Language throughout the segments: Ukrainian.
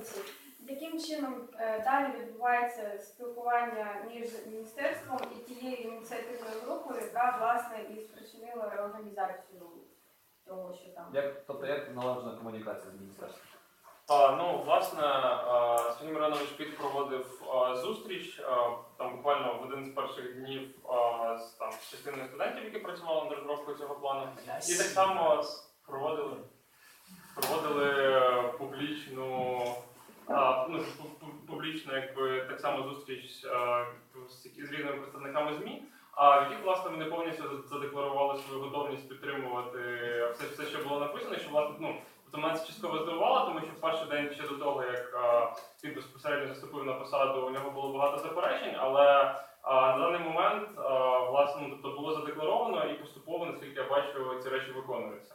вулиці. Яким чином е, далі відбувається спілкування між міністерством і тією ініціативною групою, яка власне і спричинила реорганізацію того, що там? Як, тобто як налагоджена комунікація з міністерством? А, ну, власне, Сергій Миронович Піт проводив а, зустріч а, там буквально в один з перших днів а, з там з частиною студентів, які працювали над розробкою цього плану. І так само проводили, проводили е, публічну, а, ну, пу- пу- публічну, само зустріч з, з різними представниками ЗМІ. А в яких власне вони повністю задекларували свою готовність підтримувати все, все, що було написано, що власне ну. Тобто мене це частково здивувало, тому що в перший день ще до того, як а, він безпосередньо заступив на посаду, у нього було багато заперечень, але а, на даний момент а, власне ну, тобто було задекларовано і поступово, наскільки я бачу, ці речі виконуються.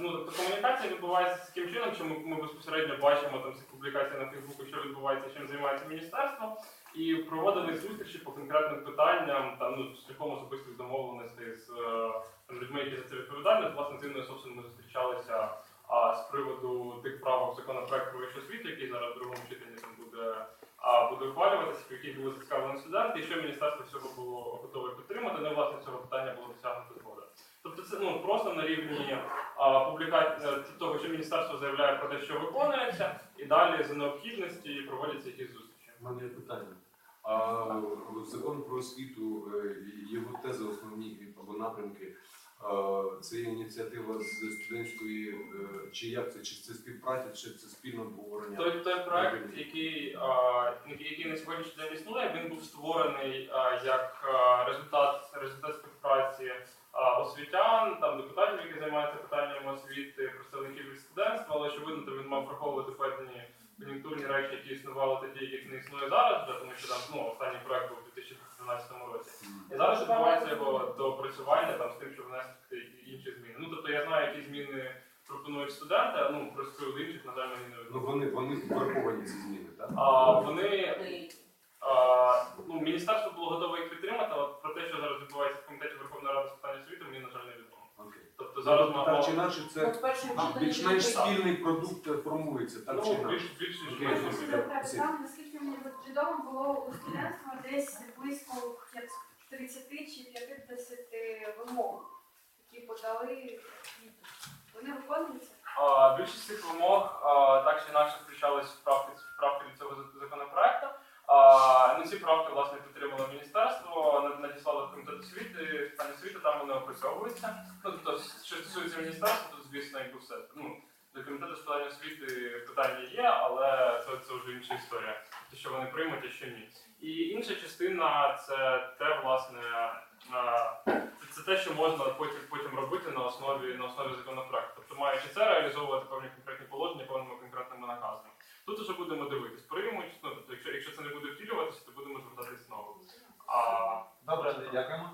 Ну, тобто комунікація відбувається таким чином, що ми, ми безпосередньо бачимо там ці публікації на Фейсбуку, що відбувається, чим займається міністерство, і проводили зустрічі по конкретним питанням, там ну шляхом особистих домовленостей з е, там, людьми, які за це відповідальні. Власне, цим собственно, ми зустрічалися а, з приводу тих правок законопроекту про вищу освіту, який зараз в другому читанні там буде, а, буде ухвалюватися, в яких були зацікавлені студенти, і що міністерство всього було готове підтримати. Ну, і, власне, цього питання було досягнуто згода. Тобто це ну просто на рівні публікації того, що міністерство заявляє про те, що виконується, і далі за необхідності проводяться якісь зустрічі. У мене є питання. А закон про освіту, е, його тези основні або напрямки, е, це є ініціатива з студентської, е, чи як це, чи це співпраця, чи це спільне обговорення? Той, той проект, який, який на сьогоднішній день існує, він був створений як результат, результат освітян, там депутатів, які займаються питаннями освіти, представників від студентства, але очевидно, то він мав враховувати певні кон'юнктурні речі, які існували тоді, яких не існує зараз, вже, тому що там ну, останній проект був у 2012 році. І зараз відбувається його доопрацювання там з тим, щоб внести інші зміни. Ну тобто я знаю, які зміни пропонують студенти, а, ну про з інших, на жаль, мені не Ну вони, вони враховані ці зміни, так? А, вони а, ну, міністерство було готове їх підтримати, але про те, що зараз відбувається в комітеті Верховної Ради з питань освіти, мені на жаль не відомо. Окей. Тобто зараз Тобто, так чи інакше це більш-менш спільний продукт формується, так чи ну, інакше? більш більш ніж Окей. там, наскільки мені відомо, було у студентства десь близько 30 чи 50 вимог, які подали. Вони виконуються? А, Більшість цих вимог а, так чи інакше включались в правки, в правки до цього зак- законопроекту. А, ну, ці правки власне підтримало міністерство, над- надіслало в комітет освіти, питання освіти, там вони опрацьовуються. Ну, тобто, що стосується міністерства, то звісно, якби все. Ну, до комітету з питань освіти питання є, але це, це вже інша історія. Те, що вони приймуть, а що ні. І інша частина це те, власне, це, це те, що можна потім потім робити на основі на основі законопроекту. Тобто, маючи це реалізовувати певні конкретні положення певними конкретними наказами. Тут вже будемо дивитись, приймуть. Ну тобто, якщо якщо це не буде втілюватися, то будемо звертатись знову. А Добре, дякуємо.